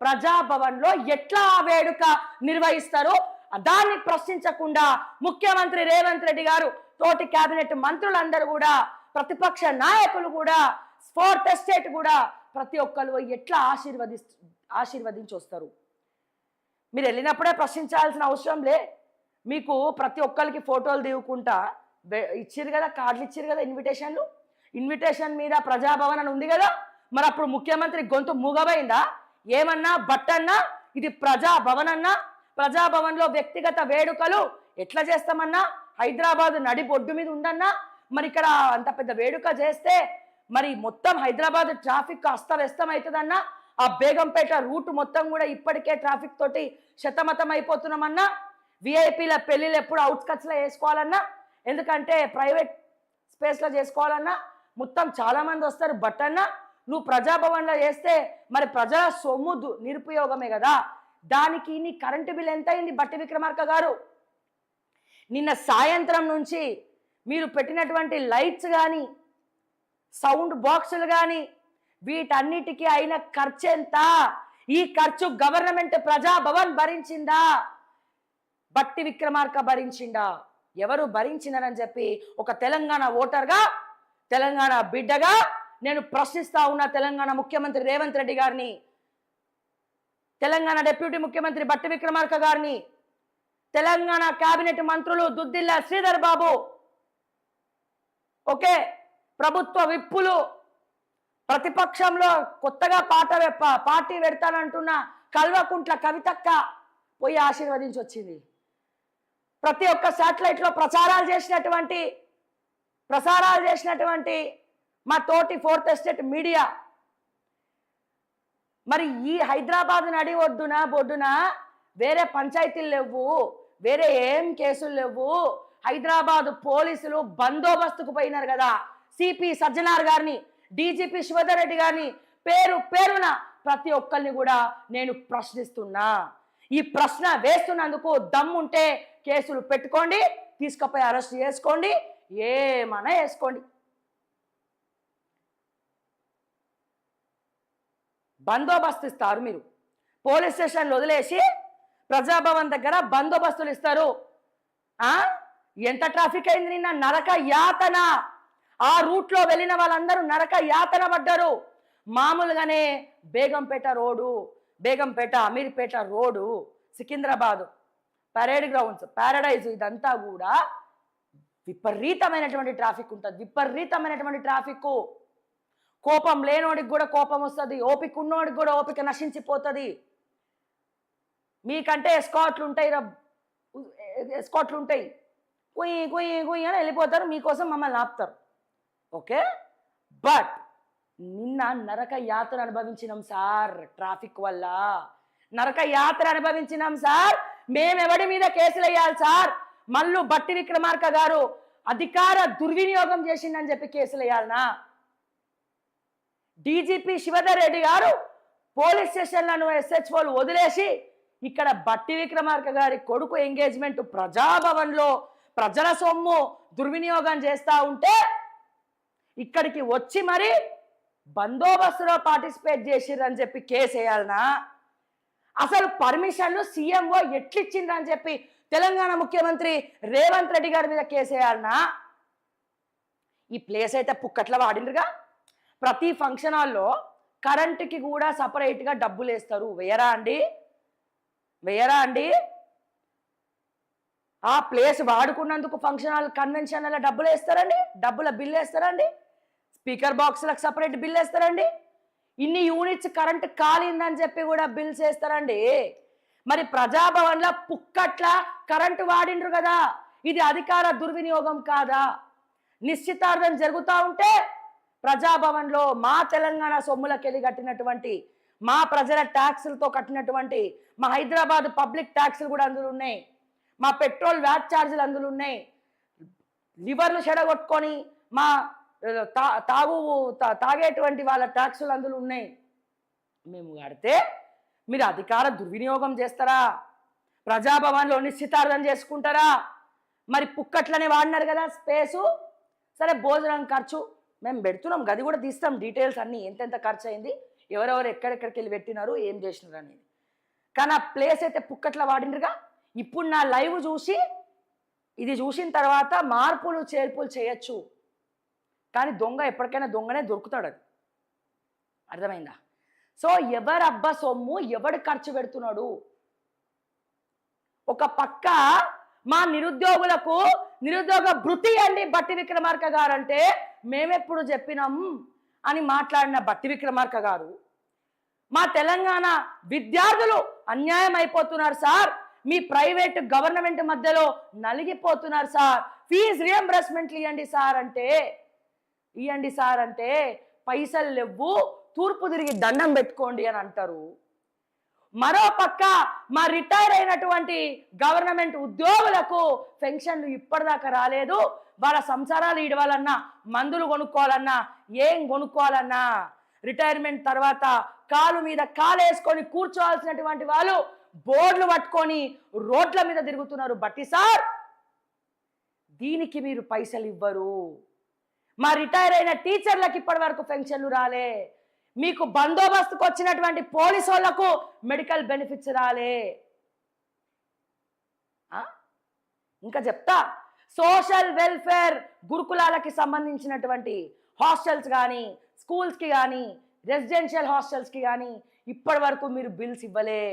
ప్రజాభవన్లో ఎట్లా ఆ వేడుక నిర్వహిస్తారో దాన్ని ప్రశ్నించకుండా ముఖ్యమంత్రి రేవంత్ రెడ్డి గారు తోటి కేబినెట్ మంత్రులందరూ కూడా ప్రతిపక్ష నాయకులు కూడా ఫోర్త్ ఎస్టేట్ కూడా ప్రతి ఒక్కరు ఎట్లా ఆశీర్వది ఆశీర్వదించి వస్తారు? మీరు వెళ్ళినప్పుడే ప్రశ్నించాల్సిన అవసరం లే. మీకు ప్రతి ఒక్కరికి ఫోటోలు దిగుకుంటా బె- కదా కార్డులు ఇచ్చారు కదా ఇన్విటేషన్లు? ఇన్విటేషన్ మీద ప్రజాభవన్ అని ఉంది కదా? మరి అప్పుడు ముఖ్యమంత్రి గొంతు మూగబోయిందా? ఏమన్నా బట్టన్నా? ఇది ప్రజాభవన్ అన్నా ప్రజాభవన్లో వ్యక్తిగత వేడుకలు ఎట్లా చేస్తామన్నా? హైదరాబాద్ నడి బొడ్డు మీద ఉందన్నా? మరి ఇక్కడ అంత పెద్ద వేడుక చేస్తే మరి మొత్తం హైదరాబాద్ ట్రాఫిక్ అస్తవ్యస్తం అవుతుందన్నా ఆ బేగంపేట రూట్ మొత్తం కూడా ఇప్పటికే ట్రాఫిక్ తోటి శతమతం అయిపోతున్నామన్నా విఐపీల పెళ్ళిళ్ళు ఎప్పుడు అవుట్స్కట్స్లో వేసుకోవాలన్నా? ఎందుకంటే ప్రైవేట్ స్పేస్లో చేసుకోవాలన్నా? మొత్తం చాలామంది వస్తారు బట్ అన్నా నువ్వు ప్రజాభవన్లో చేస్తే మరి ప్రజల సొమ్ము దు- నిరుపయోగమే కదా. దానికి నీ కరెంటు బిల్ ఎంత అయింది బట్టి విక్రమార్క గారు? నిన్న సాయంత్రం నుంచి మీరు పెట్టినటువంటి లైట్స్ కానీ సౌండ్ బాక్సులు కానీ వీటన్నిటికీ అయిన ఖర్చు ఎంత? ఈ ఖర్చు గవర్నమెంట్ ప్రజాభవన్ భరించిందా? బట్టి విక్రమార్క భరించిండా ఎవరు భరించినారని చెప్పి ఒక తెలంగాణ ఓటర్గా తెలంగాణ బిడ్డగా నేను ప్రశ్నిస్తా ఉన్న తెలంగాణ ముఖ్యమంత్రి రేవంత్ రెడ్డి గారిని తెలంగాణ డిప్యూటీ ముఖ్యమంత్రి బట్టి విక్రమార్క గారిని తెలంగాణ కేబినెట్ మంత్రులు దుద్దిల్ల శ్రీధర్ బాబు ఓకే ప్రభుత్వ విప్పులు ప్రతిపక్షంలో కొత్తగా పాట పార్టీ పెడతానంటున్న కల్వకుంట్ల కవితక్క పోయి ఆశీర్వదించి వచ్చింది ప్రతి ఒక్క శాటిలైట్లో ప్రచారాలు చేసినటువంటి ప్రసారాలు చేసినటువంటి మా తోటి ఫోర్త్ ఎస్టేట్ మీడియా. మరి ఈ హైదరాబాద్ నడి ఒడ్డున బొడ్డున? వేరే పంచాయతీలు లేవు వేరే ఏం కేసులు లేవు హైదరాబాద్ పోలీసులు బందోబస్తుకు పోయినారు కదా. సిపి సజ్జనార్ గారిని డీజీపీ శివధర్ రెడ్డి గారిని పేరు పేరున ప్రతి ఒక్కరిని కూడా నేను ప్రశ్నిస్తున్నా. ఈ ప్రశ్న వేస్తున్నందుకు దమ్ముంటే కేసులు పెట్టుకోండి తీసుకుపోయి అరెస్ట్ చేసుకోండి ఏమన్నా వేసుకోండి బందోబస్తు ఇస్తారు మీరు. పోలీస్ స్టేషన్లు వదిలేసి ప్రజాభవన్ దగ్గర బందోబస్తులు ఇస్తారు. ఎంత ట్రాఫిక్ అయింది నిన్న? నరక యాతన. ఆ రూట్లో వెళ్ళిన వాళ్ళందరూ నరక యాతన పడ్డారు. మామూలుగానే Begumpet road Begumpet Ameerpet road Secunderabad parade grounds Paradise ఇదంతా కూడా విపరీతమైనటువంటి ట్రాఫిక్ ఉంటుంది. విపరీతమైనటువంటి ట్రాఫిక్ కోపం లేనోడికి కూడా కోపం వస్తుంది ఓపిక ఉన్నోడికి కూడా ఓపిక నశించిపోతుంది. మీకంటే ఎస్కాట్లు ఉంటాయి రా ఎస్కాట్లు ఉంటాయి. కుయ్యి కుయ్యి కుయ్యి అని వెళ్ళిపోతారు మీకోసం మమ్మల్ని ఆపుతారు. ఓకే? బట్ నిన్న నరక యాత్ర అనుభవించినాం సార్ ట్రాఫిక్ వల్ల. నరక యాత్ర అనుభవించినాం సార్. మేమెవడి మీద కేసులు వేయాలి సార్? మల్లు బట్టి విక్రమార్క గారు అధికార దుర్వినియోగం చేసిందని చెప్పి కేసులు వేయాలనా? డీజీపీ శివధర్ రెడ్డి గారు పోలీస్ స్టేషన్లను ఎస్హెచ్ఓలు వదిలేసి ఇక్కడ బట్టి విక్రమార్క గారి కొడుకు ఎంగేజ్మెంట్ ప్రజాభవన్లో ప్రజల సొమ్ము దుర్వినియోగం చేస్తూ ఉంటే ఇక్కడికి వచ్చి మరి బందోబస్తులో పార్టిసిపేట్ చేసిర్రని చెప్పి కేసు వేయాలనా? అసలు పర్మిషన్లు సీఎంఓ ఎట్లిచ్చిండ్రని చెప్పి తెలంగాణ ముఖ్యమంత్రి రేవంత్ రెడ్డి గారి మీద కేసు వేయాలనా? ఈ ప్లేస్ అయితే పుక్కట్ల వాడిండ్రుగా ప్రతి ఫంక్షన్ హాల్లో కరెంటుకి కూడా సపరేట్గా డబ్బులు వేస్తారు. వేయరా అండి? వేయరా అండి? ఆ ప్లేస్ వాడుకున్నందుకు ఫంక్షన్ హాల్ కన్వెన్షన్ హాల్ డబ్బులు వేస్తారండి? డబ్బుల బిల్లు వేస్తారండి? స్పీకర్ బాక్స్లకు సపరేట్ బిల్ వేస్తారండి? ఇన్ని యూనిట్స్ కరెంట్ కాలిందని చెప్పి కూడా బిల్స్ వేస్తారండి. మరి ప్రజాభవన్లో పుక్కట్ల కరెంటు వాడిండ్రు కదా? ఇది అధికార దుర్వినియోగం కాదా? నిశ్చితార్థం జరుగుతూ ఉంటే ప్రజాభవన్లో మా తెలంగాణ సొమ్ములకెళ్ళి కట్టినటువంటి మా ప్రజల ట్యాక్సులతో కట్టినటువంటి మా హైదరాబాద్ పబ్లిక్ ట్యాక్సులు కూడా అందులో ఉన్నాయి. మా పెట్రోల్ వ్యాట్ ఛార్జీలు అందులో ఉన్నాయి. లివర్లు చెడగొట్టుకొని మా తా తాగు తా- తాగేటువంటి వాళ్ళ ట్యాక్సులు అందులో ఉన్నాయి. మేము కడితే మీరు అధికార దుర్వినియోగం చేస్తారా? ప్రజాభవన్లో నిశ్చితార్థం చేసుకుంటారా? మరి పుక్కట్లనే వాడినారు కదా స్పేసు. సరే భోజనం ఖర్చు మేము పెడుతున్నాం గది కూడా తీస్తాం డీటెయిల్స్ అన్నీ. ఎంతెంత ఖర్చు అయింది ఎవరెవరు ఎక్కడెక్కడికి వెళ్ళి పెట్టినారు ఏం చేసినారు అనేది. కానీ ఆ ప్లేస్ అయితే పుక్కట్ల వాడినరుగా. ఇప్పుడు నా లైవ్ చూసి ఇది చూసిన తర్వాత మార్పులు చేర్పులు చేయొచ్చు. కానీ దొంగ ఎప్పటికైనా దొంగనే దొరుకుతాడు అది. అర్థమైందా? సో ఎవరు అబ్బా సొమ్ము ఎవడు ఖర్చు పెడుతున్నాడు? ఒక పక్క మా నిరుద్యోగులకు నిరుద్యోగ భృతి అండి బట్టి విక్రమార్క గారు అంటే మేమెప్పుడు చెప్పినాం అని మాట్లాడిన బట్టి విక్రమార్క గారు. మా తెలంగాణ విద్యార్థులు అన్యాయం అయిపోతున్నారు సార్. మీ ప్రైవేట్ గవర్నమెంట్ మధ్యలో నలిగిపోతున్నారు సార్. ఫీజు రియంబర్స్మెంట్లు ఇవ్వండి సార్ అంటే ఇవ్వండి సార్ అంటే పైసలు లేవు తూర్పు తిరిగి దండం పెట్టుకోండి అని అంటారు. మరో పక్క మా రిటైర్ అయినటువంటి గవర్నమెంట్ ఉద్యోగులకు పెన్షన్లు ఇప్పటిదాకా రాలేదు. వాళ్ళ సంసారాలు ఇడవాలన్నా మందులు కొనుక్కోవాలన్నా ఏం కొనుక్కోవాలన్నా రిటైర్మెంట్ తర్వాత కాలు మీద కాలు వేసుకొని కూర్చోవాల్సినటువంటి వాళ్ళు బోర్డులు పట్టుకొని రోడ్ల మీద తిరుగుతున్నారు. బట్టి సార్ దీనికి మీరు పైసలు ఇవ్వరు మా రిటైర్ అయిన టీచర్లకు ఇప్పటి వరకు పెన్షన్లు రాలే. మీకు బందోబస్తుకు వచ్చినటువంటి పోలీసు వాళ్ళకు మెడికల్ బెనిఫిట్స్ రాలే. ఇంకా చెప్తా. సోషల్ వెల్ఫేర్ గురుకులాలకి సంబంధించినటువంటి హాస్టల్స్ కానీ స్కూల్స్కి కానీ రెసిడెన్షియల్ హాస్టల్స్కి కానీ ఇప్పటి వరకు మీరు బిల్స్ ఇవ్వలే.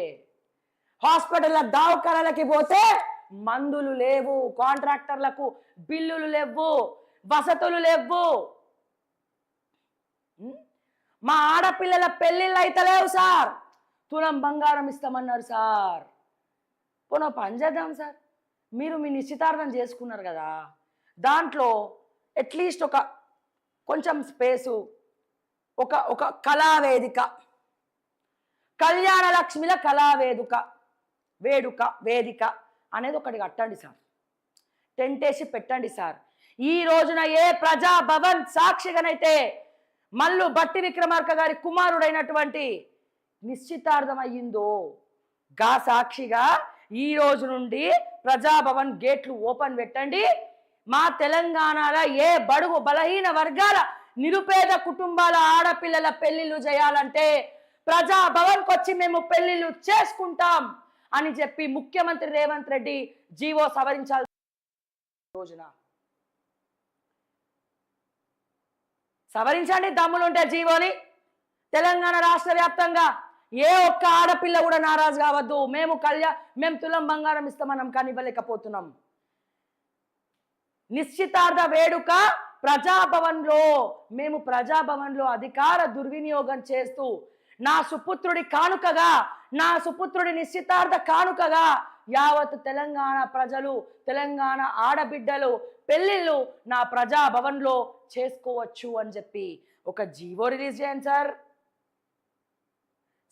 హాస్పిటల్ల దావకాలకి పోతే మందులు లేవు కాంట్రాక్టర్లకు బిల్లులు లేవు వసతులు లేవు. మా ఆడపిల్లల పెళ్ళిళ్ళు అయితలేవు సార్. తులం బంగారం ఇస్తామన్నారు సార్. పోనో పని చేద్దాం సార్. మీరు మీ నిశ్చితార్థం చేసుకున్నారు కదా. దాంట్లో అట్లీస్ట్ ఒక కొంచెం స్పేసు ఒక ఒక కళావేదిక. కళ్యాణ లక్ష్మిల కళావేదిక వేడుక వేదిక అనేది ఒకటి కట్టండి సార్. టెంట్ వేసి పెట్టండి సార్. ఈ రోజున ఏ ప్రజా భవన్ సాక్షిగానైతే మల్లు బట్టి విక్రమార్క గారి కుమారుడైనటువంటి నిశ్చితార్థం అయ్యిందో గా సాక్షిగా ఈ రోజు నుండి ప్రజాభవన్ గేట్లు ఓపెన్ పెట్టండి. మా తెలంగాణలో ఏ బడుగు బలహీన వర్గాల నిరుపేద కుటుంబాల ఆడపిల్లల పెళ్ళిళ్ళు చేయాలంటే ప్రజాభవన్కి వచ్చి మేము పెళ్ళిళ్ళు చేసుకుంటాం అని చెప్పి ముఖ్యమంత్రి రేవంత్ రెడ్డి జీవో సవరించాల్సిన రోజున సవరించండి దమ్ములుంటే జీవోని. తెలంగాణ రాష్ట్ర వ్యాప్తంగా ఏ ఒక్క ఆడపిల్ల కూడా నారాజు కావద్దు. మేము కళ్యా మేము తులం బంగారం ఇస్తామన్నాం కానీ ఇవ్వలేకపోతున్నాం. నిశ్చితార్థ వేడుక ప్రజాభవన్లో. మేము ప్రజాభవన్లో అధికార దుర్వినియోగం చేస్తూ నా సుపుత్రుడి కానుకగా నా సుపుత్రుడి నిశ్చితార్థ కానుకగా యావత్ తెలంగాణ ప్రజలు తెలంగాణ ఆడబిడ్డలు పెళ్ళిళ్ళు నా ప్రజాభవన్లో చేసుకోవచ్చు అని చెప్పి ఒక జీవో రిలీజ్ చేయండి సార్.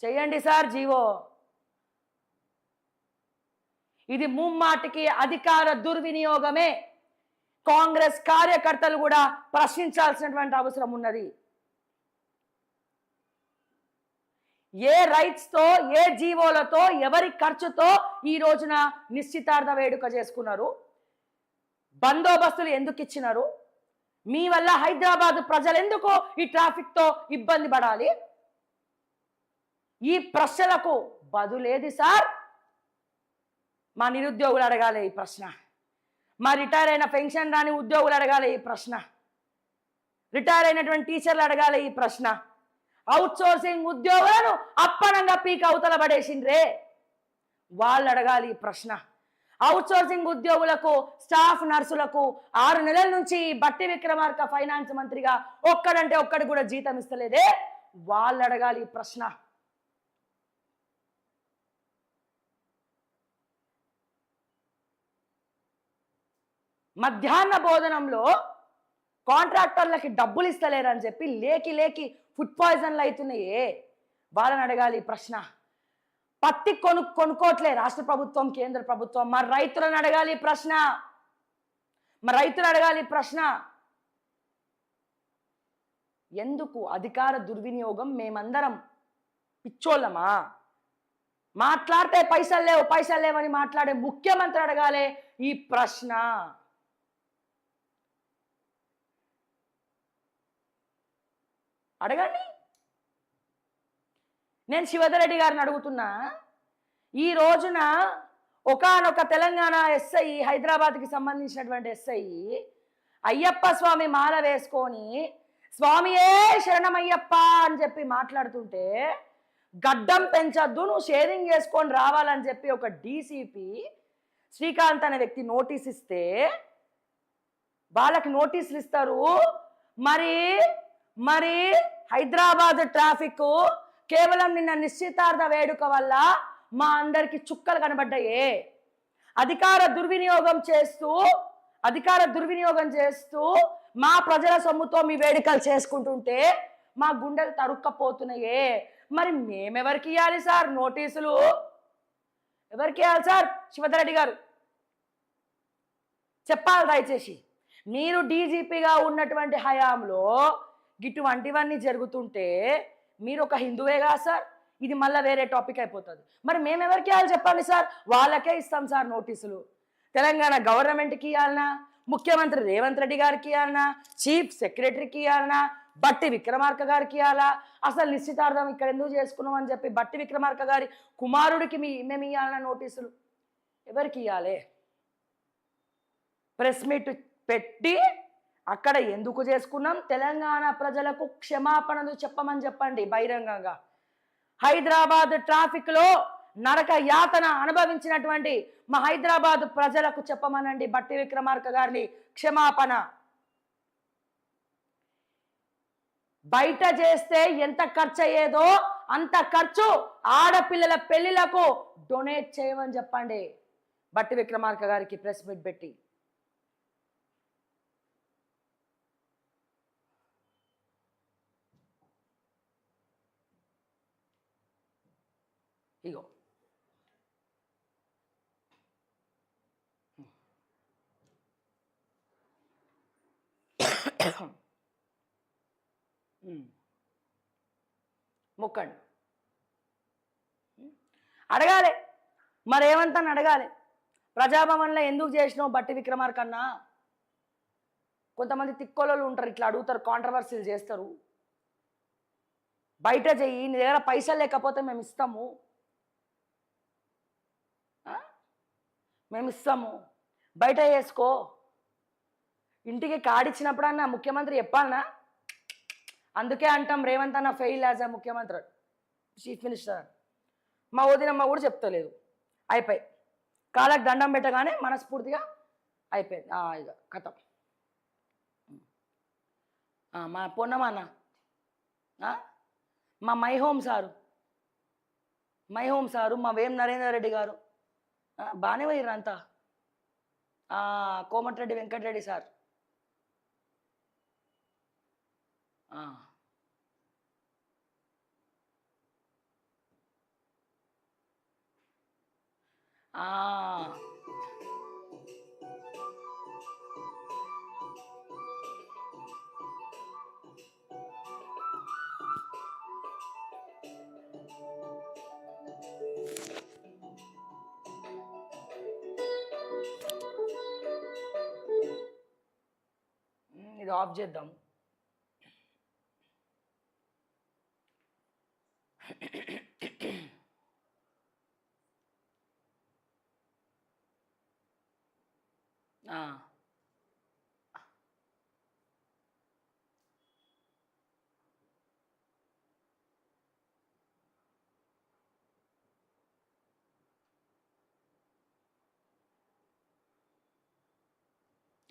చేయండి సార్ జీవో. ఇది ముమ్మాటికి అధికార దుర్వినియోగమే. కాంగ్రెస్ కార్యకర్తలు కూడా ప్రశ్నించాల్సినటువంటి అవసరం ఉన్నది. ఏ రైట్స్తో ఏ జీవోలతో ఎవరి ఖర్చుతో ఈ రోజున నిశ్చితార్థ వేడుక చేసుకున్నారు? బందోబస్తులు ఎందుకు ఇచ్చినారు? మీ వల్ల హైదరాబాద్ ప్రజలు ఎందుకు ఈ ట్రాఫిక్తో ఇబ్బంది పడాలి? ఈ ప్రశ్నలకు బదులేది సార్? మా నిరుద్యోగులు అడగాలి ఈ ప్రశ్న. మా రిటైర్ అయిన పెన్షన్ రాని ఉద్యోగులు అడగాలి ఈ ప్రశ్న. రిటైర్ అయినటువంటి టీచర్లు అడగాలి ఈ ప్రశ్న. అవుట్ సోర్సింగ్ ఉద్యోగులను అప్పనంగా పీక్ అవతల పడేసిండ్రే. వాళ్ళు అడగాలి ఈ ప్రశ్న. అవుట్ సోర్సింగ్ ఉద్యోగులకు స్టాఫ్ నర్సులకు ఆరు నెలల నుంచి బట్టి విక్రమార్క ఫైనాన్స్ మంత్రిగా ఒక్కడంటే ఒక్కడి కూడా జీతం ఇస్తలేదే. వాళ్ళు అడగాలి ఈ ప్రశ్న. మధ్యాహ్న భోజనంలో కాంట్రాక్టర్లకి డబ్బులు ఇస్తలేరని చెప్పి లేకి లేకి ఫుడ్ పాయిజన్లు అవుతున్నాయే. వాళ్ళని అడగాలి ప్రశ్న. పత్తి కొను కొనుక్కోవట్లే రాష్ట్ర ప్రభుత్వం కేంద్ర ప్రభుత్వం. మరి రైతులను అడగాలి ప్రశ్న. మరి రైతులు అడగాలి ప్రశ్న. ఎందుకు అధికార దుర్వినియోగం మేమందరం పిచ్చోళ్ళమా? మాట్లాడితే పైసలు లేవు పైసలు లేవని మాట్లాడే ముఖ్యమంత్రి అడగాలి ఈ ప్రశ్న. అడగండి. నేను శివధరెడ్డి గారిని అడుగుతున్నా. ఈ రోజున ఒకానొక తెలంగాణ ఎస్ఐ హైదరాబాద్కి సంబంధించినటువంటి ఎస్ఐ అయ్యప్ప స్వామి మాల వేసుకొని స్వామియే శరణమయ్యప్ప అని చెప్పి మాట్లాడుతుంటే గడ్డం పెంచద్దు నువ్వు షేరింగ్ చేసుకొని రావాలని చెప్పి ఒక డీసీపీ శ్రీకాంత్ అనే వ్యక్తి నోటీస్ ఇస్తే వాళ్ళకి నోటీసులు ఇస్తారు. మరి మరి హైదరాబాద్ ట్రాఫిక్ కేవలం నిన్న నిశ్చితార్థ వేడుక వల్ల మా అందరికి చుక్కలు కనబడ్డాయే. అధికార దుర్వినియోగం చేస్తూ అధికార దుర్వినియోగం చేస్తూ మా ప్రజల సొమ్ముతో మీ వేడుకలు చేసుకుంటుంటే మా గుండెలు తరుక్కపోతున్నాయే. మరి మేమెవరికి ఇవ్వాలి సార్ నోటీసులు? ఎవరికి ఇవ్వాలి సార్? శివధరెడ్డి గారు. చెప్పాలి దయచేసి. మీరు డీజీపీగా ఉన్నటువంటి హయాంలో ఇటువంటివన్నీ జరుగుతుంటే మీరు ఒక హిందువేగా సార్? ఇది మళ్ళీ వేరే టాపిక్ అయిపోతుంది. మరి మేము ఎవరికి ఇవ్వాలి చెప్పండి సార్? వాళ్ళకే ఇస్తాం సార్ నోటీసులు. తెలంగాణ గవర్నమెంట్కి ఇవ్వాలనా ముఖ్యమంత్రి రేవంత్ రెడ్డి గారికి ఇవ్వాలనా చీఫ్ సెక్రటరీకి ఇవ్వాలనా బట్టి విక్రమార్క గారికి ఇవ్వాలా అసలు నిశ్చితార్థం ఇక్కడ ఎందుకు చేసుకున్నాం అని చెప్పి బట్టి విక్రమార్క గారి కుమారుడికి మీ మేము ఇవ్వాలన్నా నోటీసులు? ఎవరికి ఇవ్వాలి ప్రెస్ మీట్ పెట్టి అక్కడ ఎందుకు చేసుకున్నాం? తెలంగాణ ప్రజలకు క్షమాపణలు చెప్పమని చెప్పండి బహిరంగంగా. హైదరాబాద్ ట్రాఫిక్లో నరక యాతన అనుభవించినటువంటి మా హైదరాబాద్ ప్రజలకు చెప్పమనండి బట్టి విక్రమార్క గారిని క్షమాపణ. బయట చేస్తే ఎంత ఖర్చు అయ్యేదో అంత ఖర్చు ఆడపిల్లల పెళ్ళిలకు డొనేట్ చేయమని చెప్పండి. బట్టి విక్రమార్క గారికి ప్రెస్ మీట్ పెట్టి. ఇగో. మొక్కండి. అడగాలి. మరేమంతాను అడగాలి. ప్రజాభవన్లో ఎందుకు చేసినావు బట్టి విక్రమార్కన్నా? కొంతమంది తిక్కోళ్ళు ఉంటారు ఇట్లా అడుగుతారు కాంట్రవర్సీలు చేస్తారు. బయట చెయ్యి నీ దగ్గర పైసలు లేకపోతే మేము ఇస్తాము ఆ? మేము ఇస్తాము. బయట వేసుకో. ఇంటికి కాడిచ్చినప్పుడన్నా ముఖ్యమంత్రి చెప్పాలనా? అందుకే అంటాం రేవంత్ అన్న ఫెయిల్ యాజ్ అ ముఖ్యమంత్రి. చీఫ్ మినిస్టర్ మా వదినమ్మ కూడా చెప్తలేదు. అయిపోయి. కాళ్ళకి దండం పెట్టగానే మనస్ఫూర్తిగా అయిపోయింది. ఇక కథం. మా పొన్నమా అన్న మా my home sir. My home sir మా వేం నరేందర్ రెడ్డి గారు. బాగానే పోయిర్రు అంతా. ఆ, కోమటిరెడ్డి వెంకటరెడ్డి సార్. ఆ. ఇది ఆఫ్ చేద్దాం.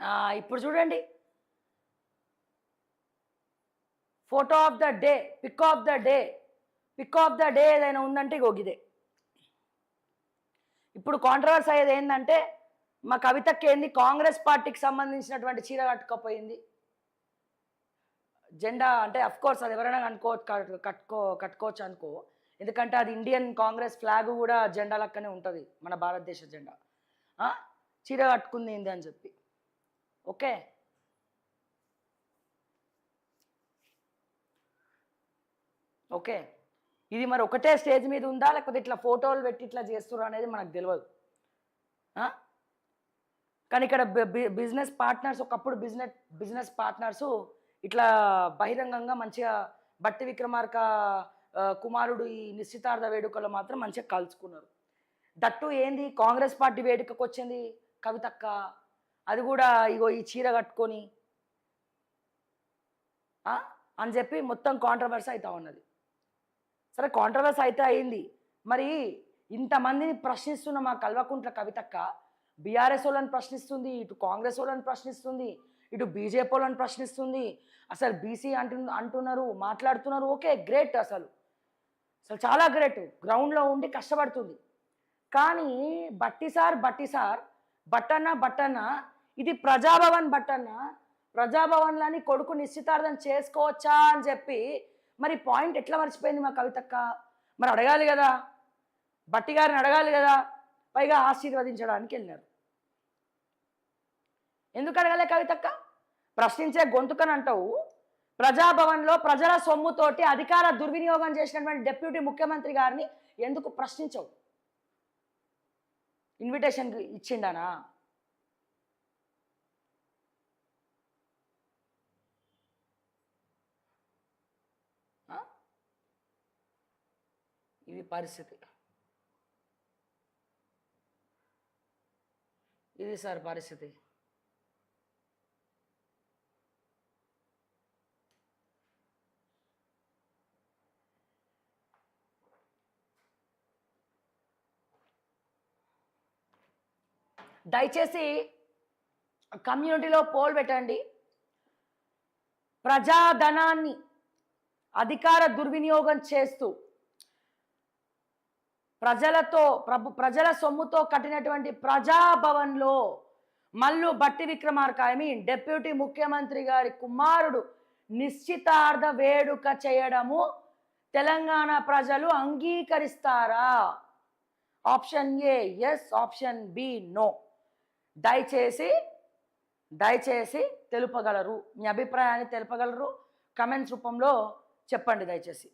ఆ, ఇప్పుడు చూడండి. Photo of the day pic of the day pic of the day ఏదైనా ఉందంటే గోగిదే ఇప్పుడు కాంట్రవర్స్ అయ్యేది ఏంటంటే మా కవితకి ఏంది కాంగ్రెస్ పార్టీకి సంబంధించినటువంటి చీర కట్టుకోపోయింది. జెండా అంటే అఫ్ కోర్స్ అది ఎవరైనా అనుకో కట్టుకో కట్టుకోవచ్చు అనుకో. ఎందుకంటే అది ఇండియన్ కాంగ్రెస్ ఫ్లాగ్ కూడా జెండా లెక్కనే ఉంటుంది మన భారతదేశ జెండా. చీర కట్టుకుంది ఏంది అని చెప్పి. ఓకే? ఓకే. ఇది మరి ఒకటే స్టేజ్ మీద ఉందా? లేకపోతే ఇట్లా ఫోటోలు పెట్టి ఇట్లా చేస్తున్నారు అనేది మనకు తెలియదు కానీ ఇక్కడ బిజినెస్ పార్ట్నర్స్ ఒకప్పుడు బిజినెస్ బిజినెస్ పార్ట్నర్స్ ఇట్లా బహిరంగంగా మంచిగా బట్టి విక్రమార్క కుమారుడు ఈ నిశ్చితార్థ వేడుకలో మాత్రం మంచిగా కలుసుకున్నారు. దట్టు ఏంది? కాంగ్రెస్ పార్టీ వేడుకకు వచ్చింది కవితక్క. అది కూడా ఇగో ఈ చీర కట్టుకొని. అని చెప్పి మొత్తం కాంట్రవర్సీ అవుతా ఉన్నది. సరే కాంట్రవర్స్ అయితే అయింది. మరి ఇంతమందిని ప్రశ్నిస్తున్న మా కల్వకుంట్ల కవితక్క బీఆర్ఎస్ వాళ్ళని ప్రశ్నిస్తుంది ఇటు కాంగ్రెస్ వాళ్ళని ప్రశ్నిస్తుంది ఇటు బీజేపీ వాళ్ళని ప్రశ్నిస్తుంది. అసలు బీసీ అంటు అంటున్నారు మాట్లాడుతున్నారు ఓకే గ్రేట్ అసలు. అసలు చాలా గ్రేట్ గ్రౌండ్లో ఉండి కష్టపడుతుంది. కానీ బట్టి సార్ బట్టి సార్ బట్టన్న బట్టన్న ఇది ప్రజాభవన్ బట్టన్న ప్రజాభవన్లని కొడుకు నిశ్చితార్థం చేసుకోవచ్చా అని చెప్పి మరి పాయింట్ ఎట్లా మర్చిపోయింది మా కవితక్క? మరి అడగాలి కదా. బట్టి గారిని అడగాలి కదా. పైగా ఆశీర్వదించడానికి వెళ్ళినారు. ఎందుకు అడగలే కవితక్క? ప్రశ్నించే గొంతుకని అంటావు. ప్రజాభవన్లో ప్రజల సొమ్ముతోటి అధికార దుర్వినియోగం చేసినటువంటి డిప్యూటీ ముఖ్యమంత్రి గారిని ఎందుకు ప్రశ్నించవు? ఇన్విటేషన్ ఇచ్చిండానా ఆ? ఇది పరిస్థితి. ఇది సార్ పరిస్థితి. దయచేసి కమ్యూనిటీలో పోల్ పెట్టండి. ప్రజాధనాన్ని అధికార దుర్వినియోగం చేస్తూ ప్రజలతో ప్రభు ప్రజల సొమ్ముతో కట్టినటువంటి ప్రజాభవన్లో మల్లు బట్టి విక్రమార్క ఐ మీన్ డెప్యూటీ ముఖ్యమంత్రి గారి కుమారుడు నిశ్చితార్థ వేడుక చేయడము తెలంగాణ ప్రజలు అంగీకరిస్తారా? Option A yes option B no. దయచేసి దయచేసి తెలుపగలరు. మీ అభిప్రాయాన్ని తెలుపగలరు. కమెంట్స్ రూపంలో చెప్పండి దయచేసి.